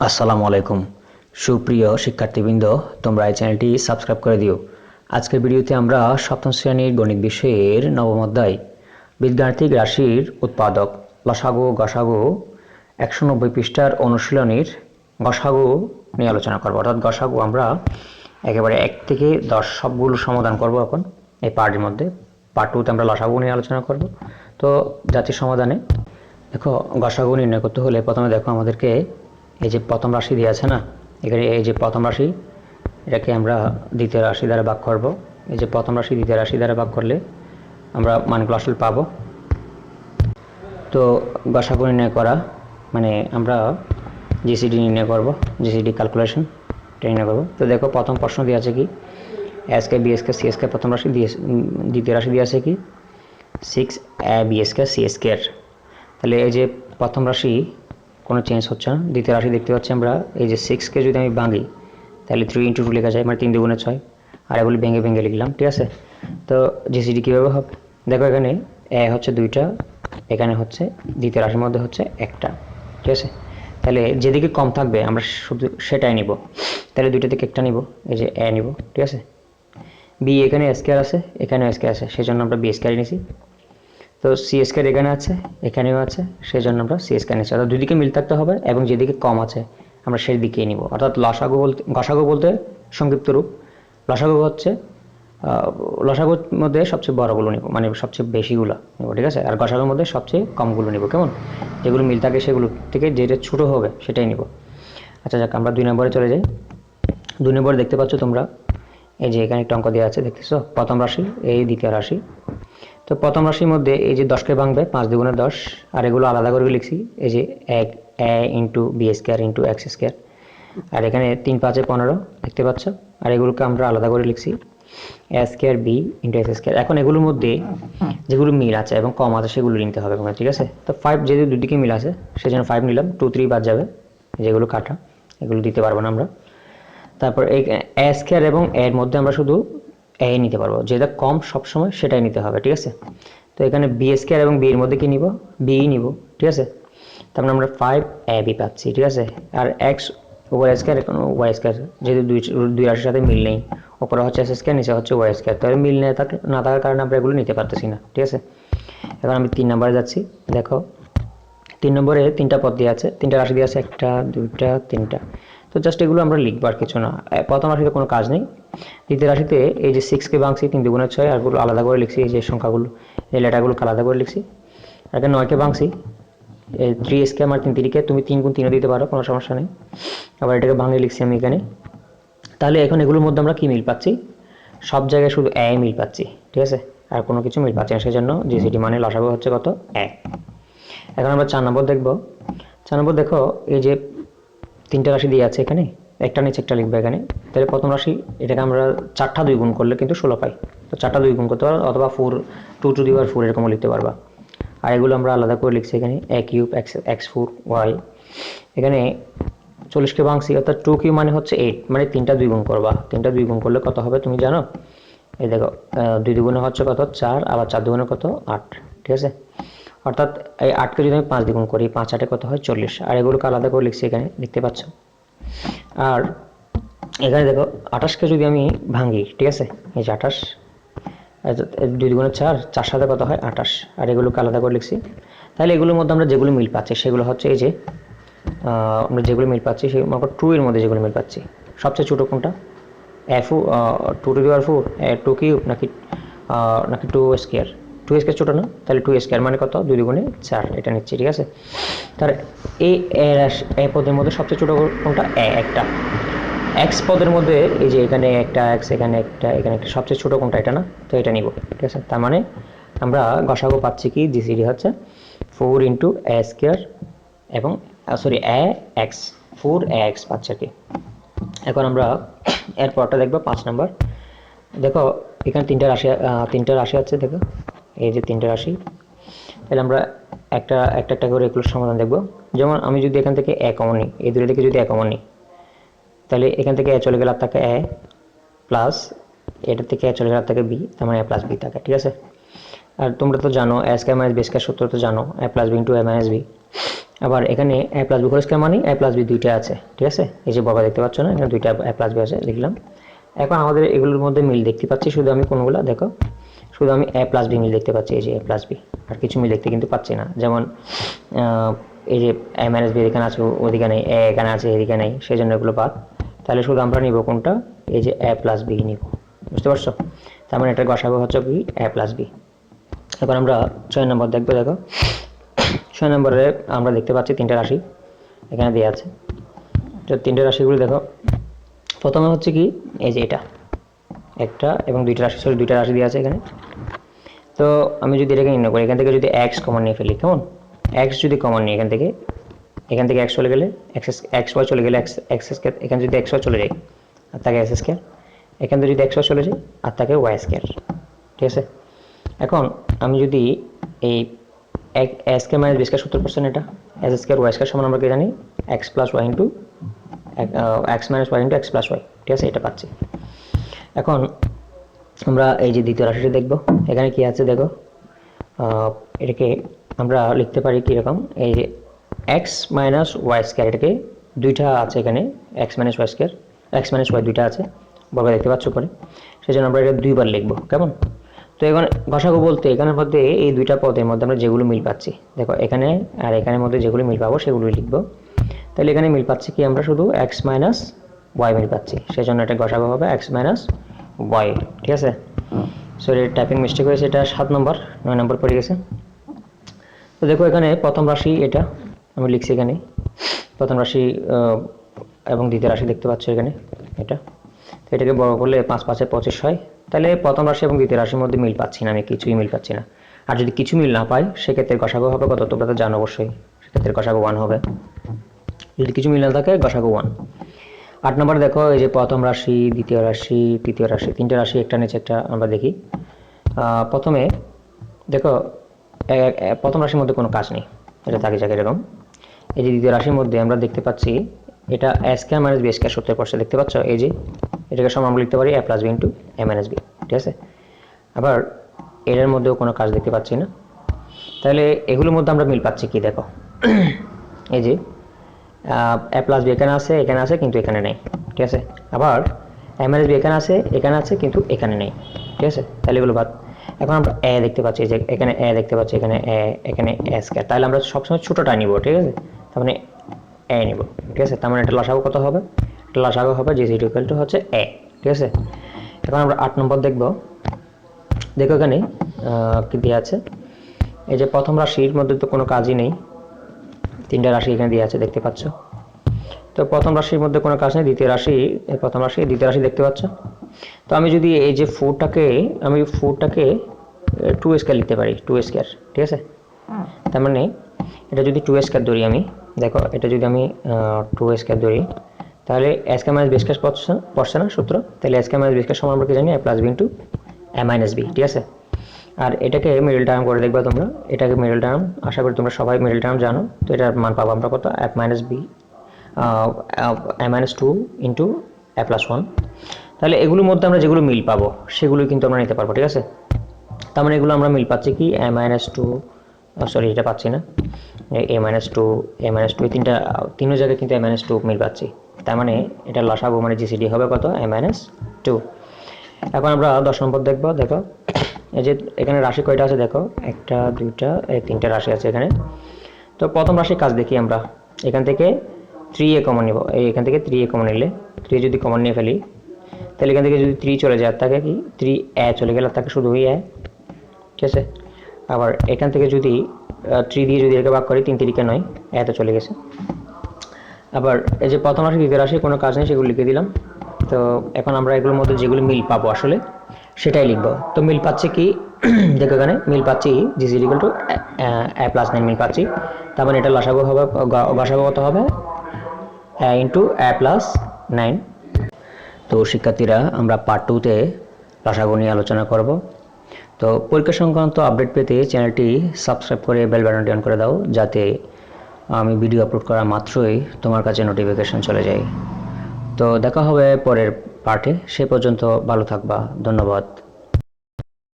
আসসালামু আলাইকুম। সুপ্রিয় শিক্ষার্থীবৃন্দ, তোমরা এই চ্যানেলটি সাবস্ক্রাইব করে দিও। আজকের ভিডিওতে আমরা সপ্তম শ্রেণির গণিত বিষয়ের নবম অধ্যায় বীজগাণিতিক রাশির উৎপাদক, লসাগু, গসাগু একশো নব্বই পৃষ্ঠার অনুশীলনীর গসাগু নিয়ে আলোচনা করব। অর্থাৎ গসাগু আমরা একেবারে এক থেকে দশ সবগুলো সমাধান করব এখন, এই পার্টের মধ্যে। পার্ট টুতে আমরা লসাগু নিয়ে আলোচনা করব। তো জাতির সমাধানে, দেখো গসাগু নির্ণয় করতে হলে প্রথমে দেখো আমাদেরকে এই যে প্রথম রাশি দিয়ে আছে না? এখানে এই যে প্রথম রাশি, এটাকে আমরা দ্বিতীয় রাশি দ্বারা ভাগ করব। এই যে প্রথম রাশি, দ্বিতীয় রাশি দ্বারা ভাগ করলে আমরা মানগুলো আসলে পাবো। তো গসাগু নির্ণয় করা মানে আমরা জিসিডি নির্ণয় করব, জিসিডি ক্যালকুলেশন এটা নির্ণয় করব। তো দেখো, প্রথম প্রশ্ন দিয়ে আছে কি? এসকে বিএসকে সিএসকে প্রথম রাশি দিয়ে দ্বিতীয় রাশি দিয়ে আছে কি? সিক্স এ বিএসকে সিএসকে তাহলে এই যে প্রথম রাশি কোনো চেঞ্জ হচ্ছে না। দ্বিতীয় রাশি দেখতে পাচ্ছি আমরা, এই যে সিক্সকে যদি আমি ভাঙি, তাহলে থ্রি ইন্টু টু লেখা যায় মানে তিন দুগুণে ছয়। আর এগুলি ভেঙে ভেঙে লিখলাম, ঠিক আছে? তো জিসিডি কীভাবে হবে? দেখো এখানে এ হচ্ছে দুইটা, এখানে হচ্ছে দ্বিতীয় রাশির মধ্যে হচ্ছে একটা, ঠিক আছে? তাহলে যেদিকে কম থাকবে, আমরা শুধু সেটাই নিব। তাহলে দুইটা থেকে একটা নিব, এই যে এ নিব, ঠিক আছে? বি এখানে স্কোয়ার আছে, এখানেও স্কোয়ার আছে সেই জন্য আমরা বি স্কোয়ার নিছি তো সি স্কোয়ার এখানে আছে, এখানেও আছে সেই জন্য আমরা সি স্কোয়ার নিচ্ছি। অর্থাৎ দুদিকে মিল থাকতে হবে এবং যেদিকে কম আছে, আমরা সেই দিকেই নিব। অর্থাৎ লসাগু বলতে গসাগু বলতে সংক্ষিপ্ত রূপ। লসাগু হচ্ছে লসাগুর মধ্যে সবচেয়ে বড়গুলো নিব মানে সবচেয়ে বেশিগুলো নেব, ঠিক আছে? আর গসাগুর মধ্যে সবচেয়ে কমগুলো নিব, কেমন? যেগুলো মিল থাকে সেগুলো থেকে যেটা ছোটো হবে সেটাই নিব। আচ্ছা যাক, আমরা দুই নম্বরে চলে যাই। দুই নম্বরে দেখতে পাচ্ছ তোমরা, এই যে এখানে একটা অঙ্ক দেওয়া আছে, দেখতেছো? প্রথম রাশি, এই দ্বিতীয় রাশি। তো প্রথম রাশির মধ্যে এই যে দশকে ভাঙবে পাঁচ দুগুণে দশ আর এগুলো আলাদা করে লিখছি এই যে এক A into B square into X square. আর এখানে তিন পাঁচে পনেরো দেখতে পাচ্ছ আর এগুলোকে আমরা আলাদা করে লিখছি A square B into X square. এখন এগুলোর মধ্যে যেগুলো মিল আছে এবং কম আছে সেগুলো নিতে হবে তোমরা, ঠিক আছে? তো ফাইভ যেহেতু দুদিকে মিল আছে সেই জন্য ফাইভ নিলাম টু থ্রি বাদ যাবে যেগুলো কাটা এগুলো দিতে পারব না আমরা। তারপর এই এ স্কোয়ার এবং এর মধ্যে আমরা শুধু এ নিতে পারব। যেটা কম সবসময় সেটাই নিতে হবে, ঠিক আছে? তো এখানে বি স্কোয়ার এবং বি এর মধ্যে কি নিব? বি নিব, ঠিক আছে? তারপরে আমরা ফাইভ এ বি পাচ্ছি, ঠিক আছে? আর এক্স ওয়াই স্কোয়ার এখন ওয়াই স্কোয়ার যেহেতু দুই দুই রাশির সাথে মিল নেই। ওপরে হচ্ছে এস স্কোয়ার নিচে হচ্ছে ওয়াই স্কোয়ার তাহলে মিল না থাক, না থাকার কারণে আমরা এগুলো নিতে পারতেছি না, ঠিক আছে? এখন আমি তিন নম্বরে যাচ্ছি। দেখো, তিন নম্বরে তিনটা পদ দিয়ে আছে, তিনটা রাশি দিয়ে আছে একটা, দুইটা, তিনটা। তো জাস্ট এগুলো আমরা লিখব আর কিছু না। প্রথম রাশিতে কোনো কাজ নেই। দ্বিতীয় রাশিতে এই যে সিক্সকে ভাঙছি, তিন দুগুণের ছয়, আরগুলো আলাদা করে লিখছি, এই যে সংখ্যাগুলো, এই লেটারগুলোকে আলাদা করে লিখছি। এখানে নয়কে ভাঙছি, এই থ্রি এসকে আমার তিন তিরিকে, তুমি তিন গুণ তিনও দিতে পারো, কোনো সমস্যা নেই। আবার এটাকে ভাঙে লিখছি আমি এখানে। তাহলে এখন এগুলোর মধ্যে আমরা কী মিল পাচ্ছি? সব জায়গায় শুধু এ মিল পাচ্ছি, ঠিক আছে? আর কোনো কিছু মিল পাচ্ছি না, সেজন্য জিসিটি মানে লসাগু হচ্ছে কত? এক। এখন আমরা চার নম্বর দেখব। চার নম্বর দেখো, এই যে তিনটা রাশি দিয়ে আছে এখানে, একটা নিচে, একটা লিখবে এখানে। তাহলে প্রথম রাশি, এটাকে আমরা চারটা দুই গুণ করলে কিন্তু ষোলো পাই। তো চারটা দুই গুণ করতে পারো, অথবা ফোর টু টু দিবার ফোর এরকমও লিখতে পারবা। আর এগুলো আমরা আলাদা করে লিখছি এখানে A cube X X four Y এখানে চল্লিশকে ভাঙছি অর্থাৎ টু কিউ মানে হচ্ছে এইট মানে তিনটা দুই গুণ করবা। তিনটা দুই গুণ করলে কত হবে তুমি জানো? এই দেখো দুই দুগুণে হচ্ছে কত? চার, আবার চার দুগুণে কত? আট, ঠিক আছে? অর্থাৎ এই আটকে যদি আমি পাঁচ দ্বিগুণ করি, পাঁচ আটে কত হয়? চল্লিশ। আর এগুলোকে আলাদা করে লিখছি এখানে, দেখতে পাচ্ছ? আর এখানে দেখো, আঠাশকে যদি আমি ভাঙি, ঠিক আছে? এই যে আঠাশ দুই দুগুণে চার চার সাথে কত হয়? আঠাশ। আর এগুলোকে আলাদা করে লিখছি। তাহলে এগুলোর মধ্যে আমরা যেগুলো মিল পাচ্ছি, সেগুলো হচ্ছে এই যে আমরা যেগুলো মিল পাচ্ছি, সেই মনে টু এর মধ্যে যেগুলো মিল পাচ্ছি। সবচেয়ে ছোটো কোনটা? এফ টু টু দিওয়ার ফোর টু কিউব নাকি নাকি টু স্কোয়ার টু স্কোয়ার ছোটো না তাহলে টু স্কোয়ার মানে কত? দুই দুগুণে চার, এটা নিচ্ছি, ঠিক আছে? তার এই এ পদের মধ্যে সবচেয়ে ছোটো কোনটা? এ, একটা। এক্স পদের মধ্যে, এই যে এখানে একটা এক্স এখানে একটা এখানে একটা, সবচেয়ে ছোটো কোনটা এটা না? তো এটা নিব, ঠিক আছে? তার মানে আমরা গসাগো পাচ্ছি কি? জিসিডি হচ্ছে ফোর ইন্টু এ স্কোয়ার এবং sorry A X four A X পাচ্ছে আর কি? এখন আমরা এরপরটা দেখব, পাঁচ নাম্বার। দেখো, এখানে তিনটা রাশি তিনটা রাশি আছে, দেখো। এই যে তিনটা রাশি, তাহলে আমরা একটা একটা একটা করে এগুলোর সমাধান দেখব। যেমন আমি যদি এখান থেকে এক কমন নিই, এই দুটো থেকে যদি এক কমন নিই, তাহলে এখান থেকে এ চলে গেলে থাকে এ প্লাস এটা থেকে এ চলে গেলে থাকে বি, তার মানে এ প্লাস বি থাকে, ঠিক আছে? আর তোমরা তো জানো A square minus B square সূত্র তো জানো A plus B into A minus B আবার এখানে A plus B whole square মানে এ প্লাস বি দুইটা আছে, ঠিক আছে? এই যে বর্গ দেখতে পাচ্ছ না? এখানে দুইটা এ প্লাস বি আছে, লিখলাম। এখন আমাদের এগুলোর মধ্যে মিল দেখতে পাচ্ছি, শুধু আমি কোনগুলো, দেখো। শুধু আমি এ প্লাস বি মিল দেখতে পাচ্ছি, এই যে এ প্লাস বি আর কিছু মিল দেখতে কিন্তু পাচ্ছি না। যেমন এই যে এ মাইনাস বি এখানে আছে, ওদিকে নেই এ এখানে আছে, এদিকে নেই, সেই জন্য এগুলো বাদ। তাহলে শুধু আমরা নিব কোনটা? এই যে এ প্লাস বি নিব, বুঝতে পারছ? তার মানে এটা গসাগু হচ্ছে কি এ প্লাস বি এখন আমরা ছয় নম্বর দেখব, দেখো। ছয় নম্বরে আমরা দেখতে পাচ্ছি তিনটে রাশি এখানে দেওয়া আছে। তো তিনটে রাশিগুলো দেখো। প্রথমে হচ্ছে কি, এই যে এটা। একটা এবং দুইটা রাশি সরি দুইটা রাশি দেওয়া আছে এখানে। তো আমি যদি এটাকে নির্ণয় করি, এখান থেকে যদি এক্স কমন নিয়ে ফেলি, কেমন? এক্স যদি কমন নিই এখান থেকে এখান থেকে এক্স চলে গেলে এক্স এক্স ওয়াই চলে গেলে এক্স এক্স স্কোয়ার এখানে যদি এক্স ওয়াই চলে যায়, আর তাকে এক্স স্কোয়ার এখান থেকে যদি এক্স ওয়াই চলে যায়, আর তাকে ওয়াই স্কোয়ার ঠিক আছে? এখন আমি যদি এই S K minus B square সত্তর পার্সেন্ট এটা এস স্কোয়ার ওয়াই স্কোয়ার সমান আমরা কি জানি? X plus Y into X minus Y into X plus Y ঠিক আছে? এটা পাচ্ছি। এখন আমরা এই যে দ্বিতীয় রাশিটি দেখব। এখানে কি আছে দেখো? এটাকে আমরা লিখতে পারি কীরকম? এই যে এক্স মাইনাস ওয়াই স্কোয়ার এটাকে দুইটা আছে এখানে X minus Y square X minus Y দুইটা আছে বর্গ দেখতে পাচ্ছ পরে সেই জন্য আমরা এটা দুইবার লিখব, কেমন? তো এখানে ঘষাগো বলতে এখানের মধ্যে এই দুইটা পদের মধ্যে আমরা যেগুলো মিল পাচ্ছি, দেখো এখানে আর এখানের মধ্যে যেগুলো মিল পাবো সেগুলোই লিখব। তাহলে এখানে মিল পাচ্ছি কি আমরা শুধু এক্স মাইনাস ওয়াই মিল পাচ্ছি। সেই জন্য এটা ঘষাগো হবে এক্স মাইনাস ওয়াই ঠিক আছে? সরি টাইপিং মিস্টেক হয়েছে এটা সাত নম্বর নয় নম্বর পড়ে গেছে। তো দেখো এখানে প্রথম রাশি এটা আমি লিখছি এখানে প্রথম রাশি এবং দ্বিতীয় রাশি দেখতে পাচ্ছ এখানে এটা। তো এটাকে বড় করলে পাঁচ পাঁচে পঁচিশ হয়। তাহলে প্রথম রাশি এবং দ্বিতীয় রাশির মধ্যে মিল পাচ্ছি না আমি কিছুই মিল পাচ্ছি না। আর যদি কিছু মিল না পাই সেক্ষেত্রে গসাগো হবে কত? তোমরা তো জানো অবশ্যই সেক্ষেত্রে গসাগো ওয়ান হবে। যদি কিছু মিল না থাকে গসাগো ওয়ান আট নম্বরে দেখো, এই যে প্রথম রাশি, দ্বিতীয় রাশি, তৃতীয় রাশি, তিনটে রাশি, একটা নিচে, একটা আমরা দেখি। প্রথমে দেখো প্রথম রাশির মধ্যে কোনো কাজ নেই, এটা থাকে যাকে এরকম। এই যে দ্বিতীয় রাশির মধ্যে আমরা দেখতে পাচ্ছি, এটা S K minus B square সত্তর পার্সেন্ট দেখতে পাচ্ছ, এই যে এটাকে সমান আমরা লিখতে পারি A plus B into A minus B ঠিক আছে? আবার এটার মধ্যেও কোনো কাজ দেখতে পাচ্ছি না। তাহলে এগুলোর মধ্যে আমরা মিল পাচ্ছি কি, দেখো। এই যে এ প্লাস বি এখানে আছে এখানে আছে, কিন্তু এখানে নেই, ঠিক আছে? আবার এ মাইনাস বি এখানে আছে এখানে আছে, কিন্তু এখানে নেই, ঠিক আছে? তাহলে এগুলো বাদ। এখন আমরা এ দেখতে পাচ্ছি যে এখানে এ দেখতে পাচ্ছি, এখানে এ এখানে এ স্কয়ার তাহলে আমরা সবসময় ছোটোটা নিব, ঠিক আছে? তার মানে এ নিব, ঠিক আছে? তার মানে এটা লসাগু কত হবে? এটা লসাগু হবে যে ইকুয়াল টু হচ্ছে এ ঠিক আছে? এখন আমরা আট নম্বর দেখব। দেখো এখানে কি দেওয়া আছে? এই যে প্রথম রাশির মধ্যে তো কোনো কাজই নেই। তিনটা রাশি এখানে দেওয়া আছে দেখতে পাচ্ছ? তো প্রথম রাশির মধ্যে কোনো কাজ নেই দ্বিতীয় রাশি প্রথম রাশি দ্বিতীয় রাশি দেখতে পাচ্ছ? তো আমি যদি এই যে ফোরটাকে আমি ফোরটাকে টু স্কোয়ার লিখতে পারি টু স্কোয়ার ঠিক আছে? তার মানে এটা যদি টু স্কোয়ার ধরি আমি দেখো এটা যদি আমি টু স্কোয়ার ধরি তাহলে এস কে মাইনাস বিস্কাস পড়ছে পড়ছে না সূত্র? তাহলে এস কে মাইনাস বিস্কাস সমান আমরা কি জানি? A plus B into A minus B ঠিক আছে? আর এটাকে মিডল টার্ম করে দেখবা তোমরা। এটাকে মিডল টার্ম আশা করি তোমরা সবাই মিডল টার্ম জানো। তো এটার মান পাবো আমরা কত? F minus B A minus two into A plus one তাহলে এগুলোর মধ্যে আমরা যেগুলো মিল পাবো সেগুলো কিন্তু আমরা নিতে পারব, ঠিক আছে? তার মানে এগুলো আমরা মিল পাচ্ছি কি? এ মাইনাস টু সরি এটা পাচ্ছি না। A minus two A minus two এই তিনটা, তিনও জায়গায় কিন্তু এ মাইনাস টু মিল পাচ্ছি। তার মানে এটা লসাগু মানে জিসিডি হবে কত? এ মাইনাস টু এখন আমরা দশ নম্বর দেখব, দেখো। যে এখানে রাশি কয়টা আছে দেখো? একটা, দুইটা, এই তিনটা রাশি আছে এখানে। তো প্রথম রাশির কাজ দেখি আমরা। এখান থেকে থ্রি এ কমন নিব। এই এখান থেকে থ্রি এ কমন নিলে থ্রি যদি কমন নিয়ে ফেলি, তাহলে এখান থেকে যদি থ্রি চলে যায় তাকে কি? থ্রি এ চলে গেলে তাকে শুধু ওই এ ঠিক আছে? আবার এখান থেকে যদি থ্রি দিয়ে যদি এটাকে ভাগ করি তিন তিরিকে নয় এতে চলে গেছে। আবার এই যে প্রথম রাশি, দ্বিতীয় রাশি, কোনো কাজ নেই, সেগুলো লিখে দিলাম। তো এখন আমরা এগুলোর মধ্যে যেগুলো মিল পাবো আসলে সেটাই লিখব। তো মিল পাচ্ছে কি? দেখো এখানে, মিল পাচ্ছি G C equal to A plus nine মিল পাচ্ছি। তার মানে এটা লসাগু হবে গসাগু কত হবে? Into A plus nine. তো শিক্ষার্থীরা, আমরা পার্ট টুতে লসাগু নিয়ে আলোচনা করব। তো পরীক্ষা সংক্রান্ত আপডেট পেতে চ্যানেলটি সাবস্ক্রাইব করে বেল বাটনটি অন করে দাও, যাতে আমি ভিডিও আপলোড করা মাত্রই তোমার কাছে নোটিফিকেশন চলে যায়। তো দেখা হবে পরের পার্টে। সে পর্যন্ত ভালো থাকবা। ধন্যবাদ।